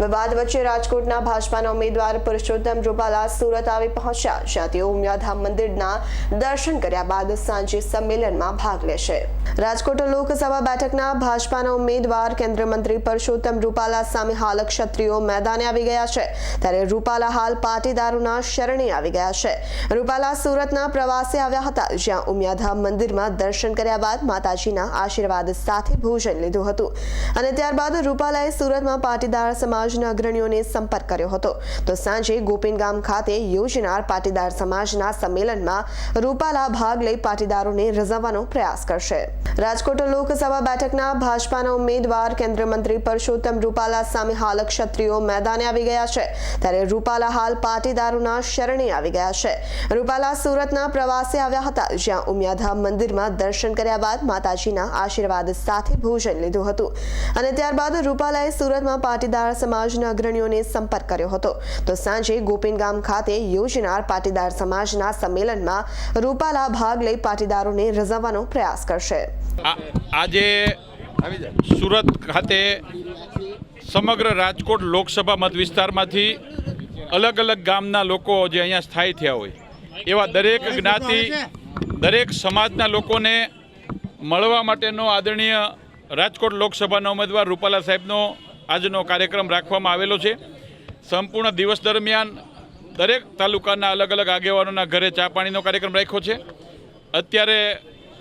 વિવાદ વચ્ચે રાજકોટના ભાજપાના ઉમેદવાર પુરુષોત્તમ રૂપાલા સુરત આવી પહોંચ્યા, જ્યાં તેઓ ઉમિયાધામ મંદિરના દર્શન કર્યા બાદ સાંજે સંમેલનમાં ભાગ લેશે. રાજકોટ લોકસભા બેઠકના ભાજપાના ઉમેદવાર કેન્દ્રીય મંત્રી પરસોત્તમ રૂપાલા સામે હાલ ક્ષત્રિયો મેદાને આવી ગયા છે. ત્યારે રૂપાલા હાલ પાટીદારોના શરણે આવી ગયા છે. રૂપાલા સુરતના પ્રવાસે આવ્યા હતા, જ્યાં ઉમિયાધામ મંદિરમાં દર્શન કર્યા બાદ માતાજીના આશીર્વાદ સાથે ભોજન લીધું હતું. અને ત્યારબાદ રૂપાલાએ સુરતમાં પાટીદાર સમાજના અગ્રણીઓને સંપર્ક કર્યો હતો. તો સાંજે ગોપીનગામ ખાતે યોજનાર પાટીદાર સમાજના સંમેલનમાં રૂપાલા ભાગ લઈ પાટીદારોને રજાવવાનો પ્રયાસ કરશે. રાજકોટ લોકસભા બેઠકના ભાજપાના ઉમેદવાર કેન્દ્રીય મંત્રી પરસોત્તમ રૂપાલા સામે હાલ ક્ષત્રિયો મેદાને આવી ગયા છે. ત્યારે રૂપાલા હાલ પાટીદારોના શરણે આવી ગયા છે. રૂપાલા સુરતના પ્રવાસે આવ્યા હતા, જ્યાં ઉમિયાધામ મંદિરમાં દર્શન કર્યા બાદ માતાજીના આશીર્વાદ સાથે ભોજન લીધું હતું. અને ત્યારબાદ રૂપાલાએ સુરતમાં પાટીદાર સમાજના અગ્રણીઓને સંપર્ક કર્યો હતો. તો સાંજે ગોપીનગામ ખાતે યોજનાર પાટીદાર સમાજના સંમેલનમાં રૂપાલા ભાગ લઈ પાટીદારોને રજાવવાનો પ્રયાસ કરશે. આજે સુરત ખાતે સમગ્ર રાજકોટ લોકસભા મત વિસ્તારમાંથી અલગ અલગ ગામના લોકો જે અહીંયા સ્થાયી થયા હોય, એવા દરેક જ્ઞાતિ, દરેક સમાજના લોકોને મળવા માટેનો આદરણીય રાજકોટ લોકસભાના ઉમેદવાર રૂપાલા સાહેબનો આજનો કાર્યક્રમ રાખવામાં આવેલો છે. સંપૂર્ણ દિવસ દરમિયાન દરેક તાલુકાના અલગ અલગ આગેવાનોના ઘરે ચા પાણીનો કાર્યક્રમ રાખ્યો છે. અત્યારે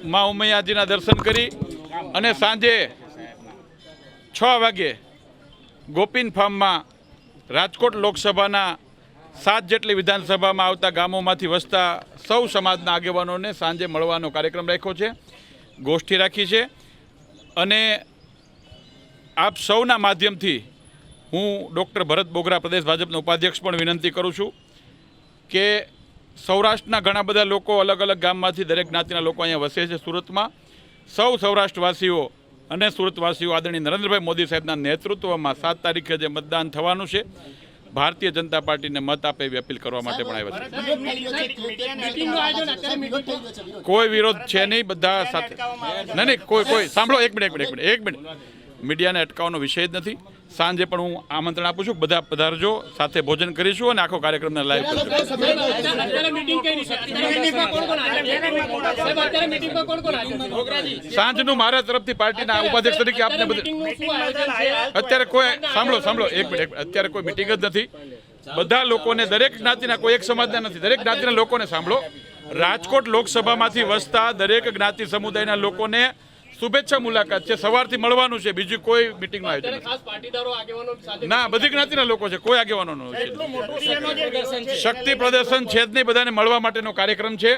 મા ઉમૈયાજીના દર્શન કરી અને સાંજે છ વાગે ગોપીન ફાર્મમાં રાજકોટ લોકસભાના સાત જેટલી વિધાનસભામાં આવતા ગામોમાંથી વસતા સૌ સમાજના આગેવાનોને સાંજે મળવાનો કાર્યક્રમ રાખ્યો છે. ગોષ્ઠી રાખી છે અને આપ સૌના માધ્યમથી હું ડૉક્ટર ભરત બોગરા પ્રદેશ ભાજપના ઉપાધ્યક્ષ પણ વિનંતી કરું છું કે સૌરાષ્ટ્રના ઘણા બધા લોકો અલગ અલગ ગામમાંથી દરેક જ્ઞાતિના લોકો અહીંયા વસે છે સુરતમાં. સૌ સૌરાષ્ટ્રવાસીઓ અને સુરતવાસીઓ આદરણીય નરેન્દ્રભાઈ મોદી સાહેબના નેતૃત્વમાં સાત તારીખે જે મતદાન થવાનું છે ભારતીય જનતા પાર્ટીને મત આપે એવી અપીલ કરવા માટે પણ આવ્યા છે. કોઈ વિરોધ છે નહીં બધા સાથે નહીં નહીં કોઈ કોઈ સાંભળો એક મિનિટ એક મિનિટ એક મિનિટ એક મિનિટ. મીડિયાને અટકાવવાનો વિષય જ નથી. સાંજે પણ હું આમંત્રણ આપું છું. બધા પધારજો, સાથે ભોજન કરીશું અને આખો કાર્યક્રમને લાઈવ સાંજનું મારા તરફથી પાર્ટીના ઉપાધ્યક્ષ તરીકે આપને અત્યારે કોઈ સાંભળો સાંભળો, એક મિનિટ. અત્યારે કોઈ મિટિંગ જ નથી. બધા લોકોને, દરેક જ્ઞાતિના કોઈ એક સમાજના નથી. દરેક જ્ઞાતિના લોકોને સાંભળો. રાજકોટ લોકસભામાંથી વસતા દરેક જ્ઞાતિ સમુદાયના લોકોને શુભેચ્છા મુલાકાત છે. સવારથી મળવાનું છે. બીજું કોઈ મિટિંગનું આયોજન ના બધી જ્ઞાતિના લોકો છે. કોઈ આગેવાનો નથી. એટલું મોટું શક્તિ પ્રદર્શન છે? શક્તિ પ્રદર્શન છે જ નહીં. બધાને મળવા માટેનો કાર્યક્રમ છે.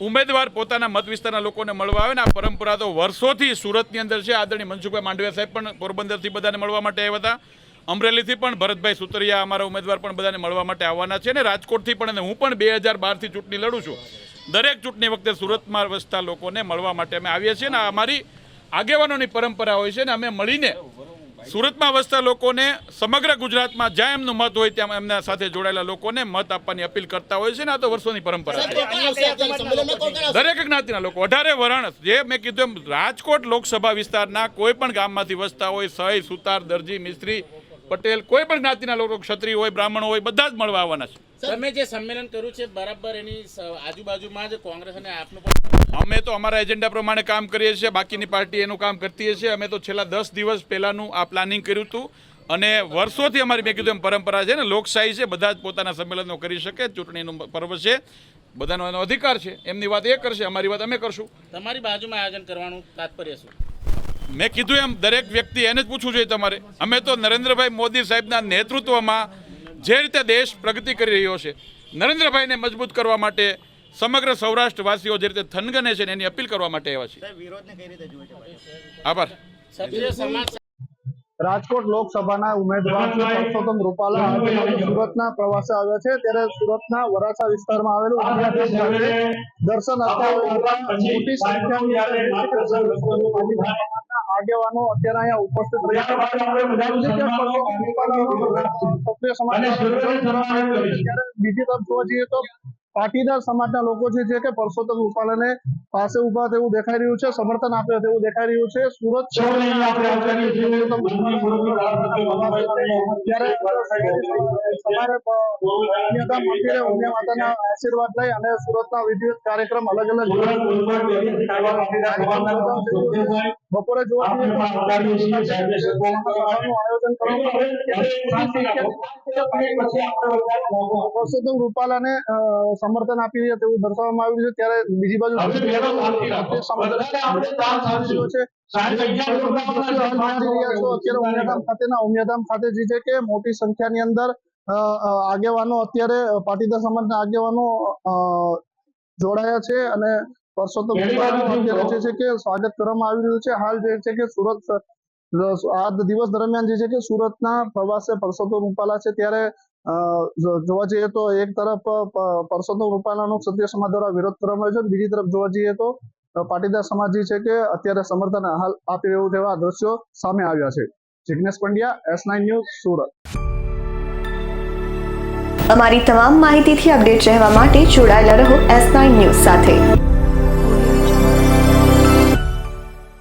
ઉમેદવાર પોતાના મત વિસ્તારના લોકોને મળવા આવે ને આ પરંપરા તો વર્ષોથી સુરતની અંદર છે. આદરણીય મનસુખભાઈ માંડવિયા સાહેબ પણ પોરબંદરથી બધાને મળવા માટે આવ્યા હતા. અમરેલીથી પણ ભરતભાઈ સુતરિયા અમારા ઉમેદવાર પણ બધાને મળવા માટે આવવાના છે ને રાજકોટથી પણ. અને હું પણ બે હજાર બારથી ચૂંટણી લડું છું. દરેક ચૂંટણી વખતે સુરતમાં વસતા લોકોને મળવા માટે અમે આવીએ છીએ ને અમારી આગેવાનોની પરંપરા હોય છે ને અમે મળીને સુરતમાં વસતા લોકોને સમગ્ર ગુજરાતમાં જ્યાં એમનું મત હોય ત્યાં એમના સાથે જોડાયેલા લોકોને મત આપવાની અપીલ કરતા હોય છે ને આ તો વર્ષોની પરંપરા છે. દરેક જ્ઞાતિના લોકો. અઢારે વરણ જે મેં કીધું એમ રાજકોટ લોકસભા વિસ્તારના કોઈ પણ ગામમાંથી વસતા હોય સહી સુતાર દરજી મિસ્ત્રી પટેલ કોઈ પણ જ્ઞાતિના લોકો ક્ષત્રિય હોય બ્રાહ્મણ હોય બધા જ મળવા આવવાના છે. તમે જે સંમેલન કર્યું છે બરાબર એની આજુબાજુમાં જ કોંગ્રેસ અને આપનું અમે તો અમારા એજન્ડા પ્રમાણે કામ કરીએ છીએ બાકીની પાર્ટી એનું કામ કરતી હશે. અમે તો છેલ્લા દસ દિવસ પહેલાંનું આ પ્લાનિંગ કર્યું હતું અને વર્ષોથી અમારી મેં કીધું એમ પરંપરા છે ને લોકશાહી છે બધા જ પોતાના સંમેલનો કરી શકે ચૂંટણીનું પર્વ છે બધાનો એનો અધિકાર છે. એમની વાત એ કરશે અમારી વાત અમે કરશું. તમારી બાજુમાં આયોજન કરવાનું તાત્પર્ય શું? મેં કીધું એમ દરેક વ્યક્તિ એને જ પૂછવું જોઈએ તમારે. અમે તો નરેન્દ્રભાઈ મોદી સાહેબના નેતૃત્વમાં જે રીતે દેશ પ્રગતિ કરી રહ્યો છે નરેન્દ્રભાઈને મજબૂત કરવા માટે સમગ્ર સૌરાષ્ટ્રવાસીઓ જે રીતે થનગને છે એની અપીલ કરવા માટે આવ્યા છે. આભાર. રાજકોટ લોકસભાના ઉમેદવાર પરસોત્તમ રૂપાલા સુરતના પ્રવાસે આવ્યા છે. ત્યારે સુરતના વરાછા વિસ્તારમાં આવેલું દર્શન આપતા મોટી સંખ્યામાં આગેવાનો અત્યારે અહીંયા ઉપસ્થિત રહ્યા છે. બીજી તરફ જોવા જઈએ તો પાટીદાર સમાજના લોકો છે જે કે પરસોત્તમ રૂપાલાને પાસે ઊભા તેવું દેખાઈ રહ્યું છે સમર્થન આપે તેવું દેખાઈ રહ્યું છે સુરત મંદિરે ઉમિયા માતાના આશીર્વાદ લઈ અને સુરતના વિવિધ કાર્યક્રમ અલગ અલગ બપોરે જોવા આયોજન રૂપાલાને સમર્થન આપી તેવું દર્શાવવામાં આવ્યું છે. ત્યારે બીજી બાજુ ઉમિયાધામ ખાતે જે છે કે મોટી સંખ્યાની અંદર આગેવાનો અત્યારે પાટીદાર સમાજના આગેવાનો અ, જોડાયા છે અને પરસોત્તમ જે છે કે સ્વાગત કરવામાં આવી રહ્યું છે. હાલ જે છે કે સુરત આ દિવસ દરમિયાન જે છે કે સુરતના પ્રવાસે પરસોત્તમ રૂપાલા છે. ત્યારે જોવા જઈએ તો એક તરફ પરસોત્તમ રૂપાલાનો ક્ષત્રિય સમાજ દ્વારા વિરોધ કરવામાં આવ્યો છે બીજી તરફ જોવા જઈએ તો પાટીદાર સમાજ છે કે અત્યારે સમર્થન હાલ આપી રહ્યું તેવા દ્રશ્યો સામે આવ્યા છે. Jignesh Pandya, S News, Surat. અમારી તમામ માહિતીથી અપડેટ રહેવા માટે જોડાયેલા રહો એસ ન્યૂઝ સાથે.